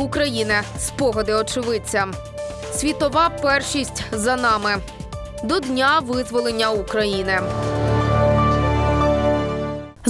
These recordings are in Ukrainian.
України. Спогади очевидця. Світова першість за нами. До Дня визволення України.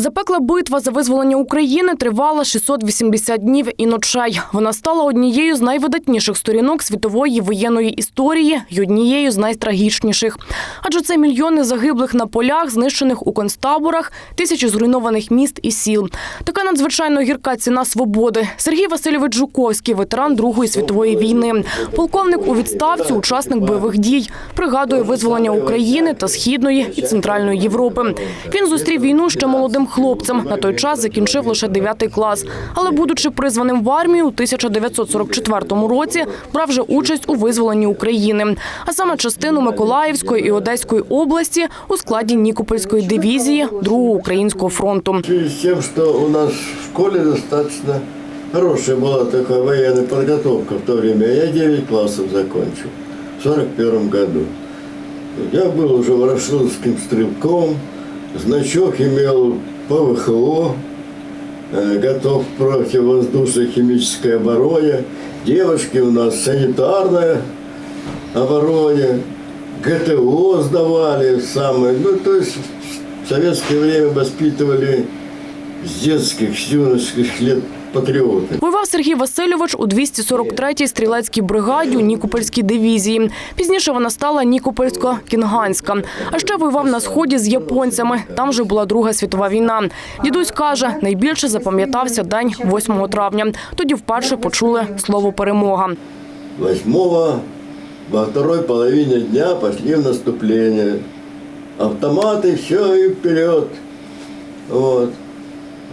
Запекла битва за визволення України тривала 680 днів і ночей. Вона стала однією з найвидатніших сторінок світової воєнної історії й однією з найтрагічніших. Адже це мільйони загиблих на полях, знищених у концтаборах, тисячі зруйнованих міст і сіл. Така надзвичайно гірка ціна свободи. Сергій Васильович Жуковський, ветеран Другої світової війни, полковник у відставці, учасник бойових дій, пригадує визволення України та східної і центральної Європи. Він зустрів війну ще молодим хлопцем. На той час закінчив лише 9 клас. Але, будучи призваним в армію у 1944 році, брав вже участь у визволенні України, а саме частину Миколаївської і Одеської області у складі Нікопольської дивізії Другого українського фронту. С тем, что у нас в школе достаточно хорошая была такая военная подготовка в то время. Я 9 классов закончил в 41 году. Я был уже ворошиловским стрелком, значок имел ПВХО, э, готов химической обороне. Девушки у нас санитарная обороне, ГТО сдавали самые, ну то есть в советское время воспитывали с детских, с юношеских лет патриоты. Воював Сергій Васильович у 243-й стрілецькій бригаді у Нікопольській дивізії. Пізніше вона стала Нікопольсько-Кінганська. А ще воював на сході з японцями. Там же була Друга світова війна. Дідусь каже, найбільше запам'ятався день 8 травня. Тоді вперше почули слово перемога. Восьмого во второй половине дня пошли в наступление. Автоматы, все, и вперед. Вот.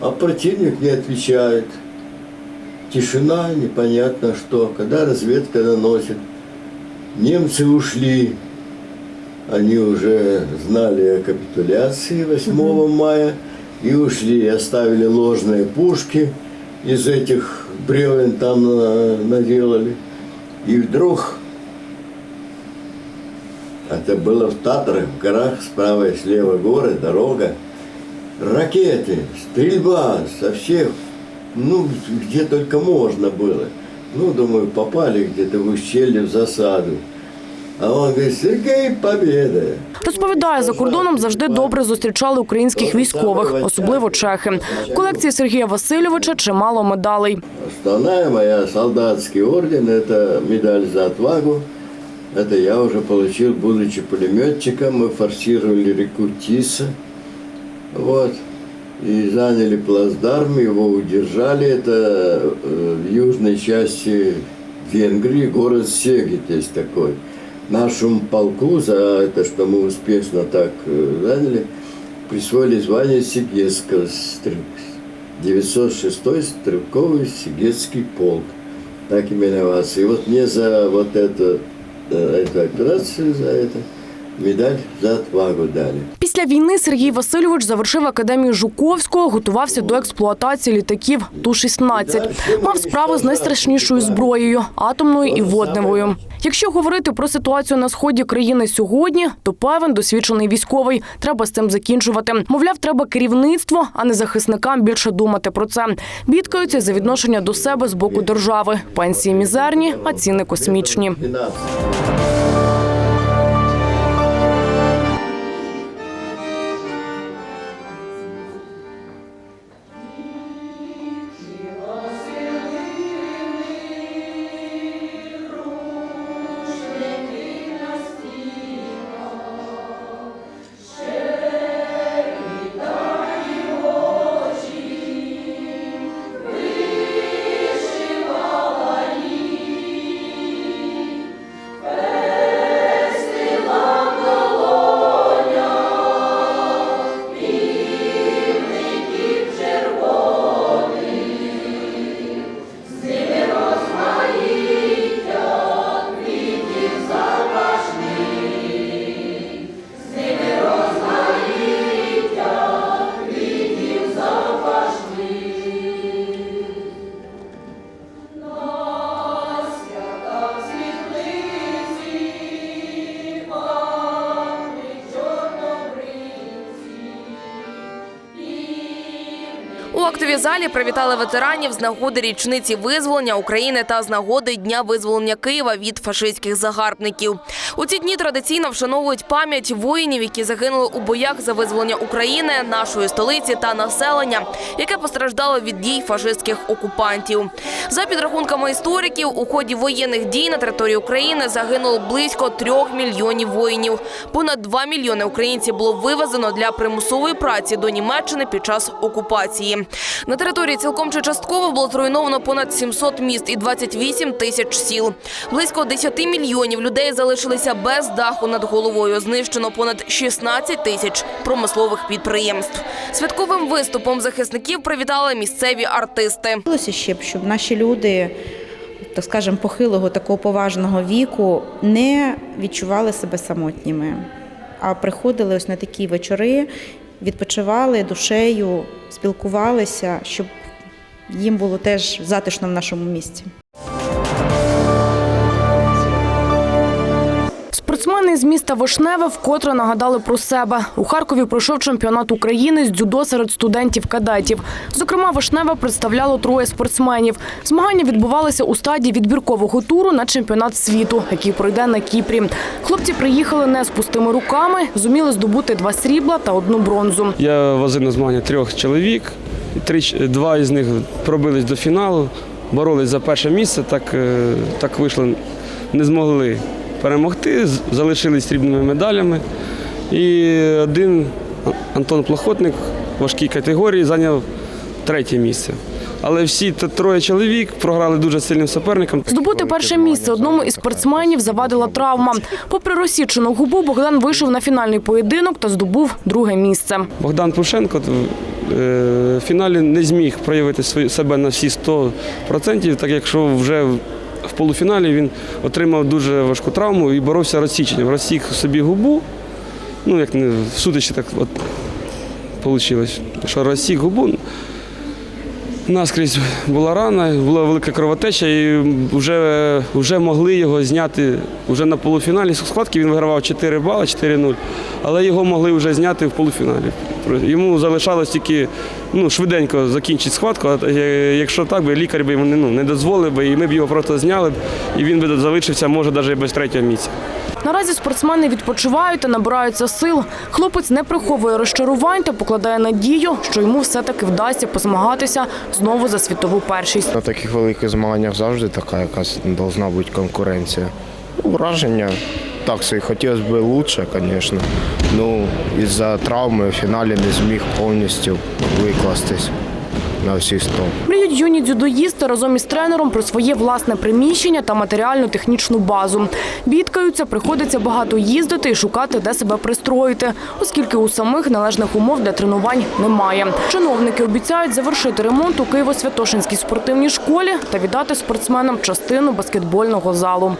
А противник не отвечает. Тишина, непонятно что. Когда разведка наносит. Немцы ушли. Они уже знали о капитуляции 8 мая и ушли, оставили ложные пушки из этих бревен там на- наделали. И вдруг, это было в Татрах, в горах, справа и слева горы, дорога, ракеты, стрельба со всех, ну, где только можно было. Ну, думаю, попали где-то в ущелье в засаду. А он говорит, Сергей, победа! Розповідає, за кордоном завжди добре зустрічали українських військових, особливо чехи. В колекції Сергія Васильовича чимало медалей. Основная моя солдатский орден – это медаль за отвагу. Это я уже получил, будучи пулеметчиком. Мы форсировали реку Тиса. Вот. И заняли плацдарм, его удержали. Это э, в южной части Венгрии город Сегит есть такой. Нашему полку за это, что мы успешно так э, заняли, присвоили звание Сигетского стрелка. 906 стрелковый Сигетский полк. Так именовался. И вот мне за вот это, э, эту операцию, за это, медаль за отвагу дали. Після війни Сергій Васильович завершив академію Жуковського, готувався до експлуатації літаків Ту-16. Мав справу з найстрашнішою зброєю атомною і водневою. Якщо говорити про ситуацію на сході країни сьогодні, то певен досвідчений військовий. Треба з цим закінчувати. Мовляв, треба керівництво, а не захисникам більше думати про це. Бідкаються за відношення до себе з боку держави. Пенсії мізерні, а ціни космічні. Залі привітали ветеранів з нагоди річниці визволення України та з нагоди Дня визволення Києва від фашистських загарбників. У ці дні традиційно вшановують пам'ять воїнів, які загинули у боях за визволення України, нашої столиці та населення, яке постраждало від дій фашистських окупантів. За підрахунками істориків, у ході воєнних дій на території України загинуло близько трьох мільйонів воїнів. Понад 2 мільйони українців було вивезено для примусової праці до Німеччини під час окупації. На території цілком чи частково було зруйновано понад 700 міст і 28 тисяч сіл. Близько 10 мільйонів людей залишилися без даху над головою. Знищено понад 16 тисяч промислових підприємств. Святковим виступом захисників привітали місцеві артисти. Хотілося ще б, щоб наші люди, так скажемо, похилого такого поважного віку не відчували себе самотніми, а приходили ось на такі вечори, відпочивали душею, спілкувалися, щоб їм було теж затишно в нашому місті. Спортсмени з міста Вишневе вкотре нагадали про себе. У Харкові пройшов чемпіонат України з дзюдо серед студентів-кадетів. Зокрема, Вишневе представляло троє спортсменів. Змагання відбувалися у стадії відбіркового туру на чемпіонат світу, який пройде на Кіпрі. Хлопці приїхали не з пустими руками, зуміли здобути два срібла та одну бронзу. Я возив на змагання трьох чоловік, два із них пробились до фіналу, боролись за перше місце, так, е, так вийшло, не змогли перемогти, залишились срібними медалями. І один Антон Плохотник в важкій категорії зайняв третє місце. Але всі троє чоловік програли дуже сильним суперникам. Здобути перше місце одному із спортсменів завадила травма. Попри розсічену губу, Богдан вийшов на фінальний поєдинок та здобув друге місце. Богдан Пушенко е, в фіналі не зміг проявити себе на всі 100%, так якщо вже полуфіналі він отримав дуже важку травму і боровся розсіченням. Розсік собі губу, ну як не в сутичі так от вийшло, що розсік губу. Наскрізь була рана, була велика кровотеча, і вже, вже могли його зняти вже на полуфіналі схватки. Він вигравав 4 бали, 4-0, але його могли вже зняти в полуфіналі. Йому залишалось тільки ну, швиденько закінчити схватку. А якщо так, би лікар би йому ну, не дозволив би, і ми б його просто зняли, і він би залишився, може, навіть без третього місця. Наразі спортсмени відпочивають та набираються сил. Хлопець не приховує розчарувань та покладає надію, що йому все-таки вдасться позмагатися знову за світову першість. На таких великих змаганнях завжди така якась повинна бути конкуренція. Ну, Враження так собі хотілося б краще, звісно. Ну, із-за травми в фіналі не зміг повністю викластись на всі 100. Мріють юні дзюдоїсти разом із тренером про своє власне приміщення та матеріально-технічну базу. Бідкаються, приходиться багато їздити і шукати, де себе пристроїти, оскільки у самих належних умов для тренувань немає. Чиновники обіцяють завершити ремонт у Києво-Святошинській спортивній школі та віддати спортсменам частину баскетбольного залу.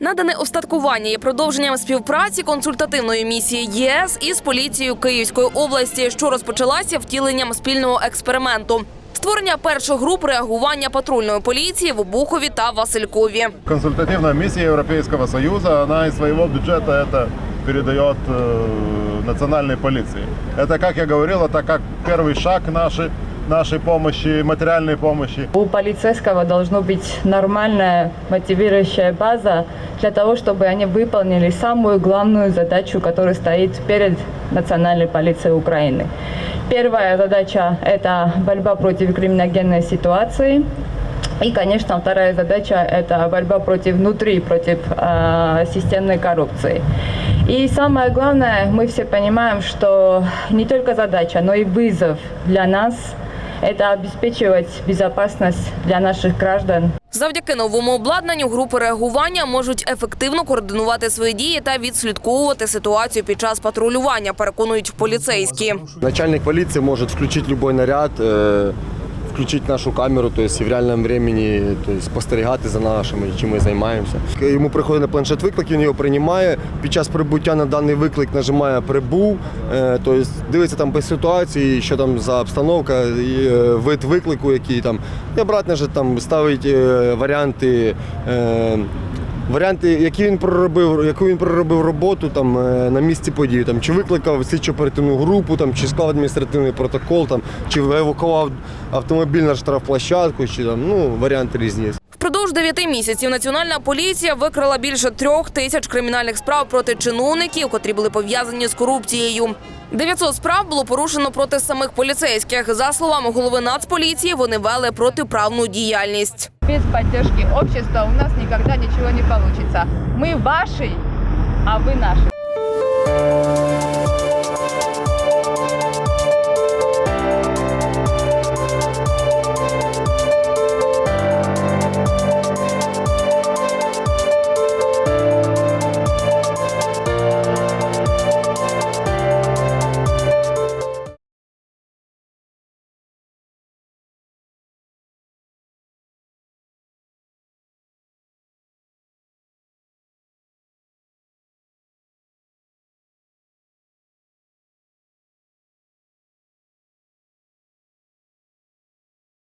Надане устаткування є продовженням співпраці консультативної місії ЄС із поліцією Київської області, що розпочалася втіленням спільного експерименту. Створення перших груп реагування патрульної поліції в Обухові та Василькові. Консультативная миссия Европейского Союза, она из своего бюджета это передает э, национальной полиции. Это, как я говорил, это как первый шаг нашей, нашей помощи, материальной помощи. У полицейского должна быть нормальная мотивирующая база для того, чтобы они выполнили самую главную задачу, которая стоит перед национальной полицией Украины. Первая задача – это борьба против криминогенной ситуации. И, конечно, вторая задача – это борьба против внутри, против э, системной коррупции. И самое главное, мы все понимаем, что не только задача, но и вызов для нас – это обеспечивать безопасность для наших граждан Завдяки новому обладнанню групи реагування можуть ефективно координувати свої дії та відслідковувати ситуацію під час патрулювання. Переконують поліцейські. Начальник поліції може включити будь-який наряд, включить нашу камеру, то есть в реальному времени то есть спостерігати за нашими, чим ми займаємося. Йому приходить на планшет виклик, він його приймає. Під час прибуття на даний виклик нажимає прибув, тобто дивиться там по ситуації, що там за обстановка, е, вид виклику, який там. І обратно ж там ставить е, варіанти. Варіанти, які він проробив, яку він проробив роботу там е, на місці події, там чи викликав слідчо оперативну групу, там чи склав адміністративний протокол, там чи евакував автомобіль на штрафплощадку, чи там ну варіанти різні. Впродовж дев'яти місяців національна поліція викрила більше трьох тисяч кримінальних справ проти чиновників, котрі були пов'язані з корупцією. 900 справ було порушено проти самих поліцейських. За словами голови Нацполіції, вони вели протиправну діяльність. Без поддержки общества у нас никогда ничего не получится. Мы ваши, а вы наши.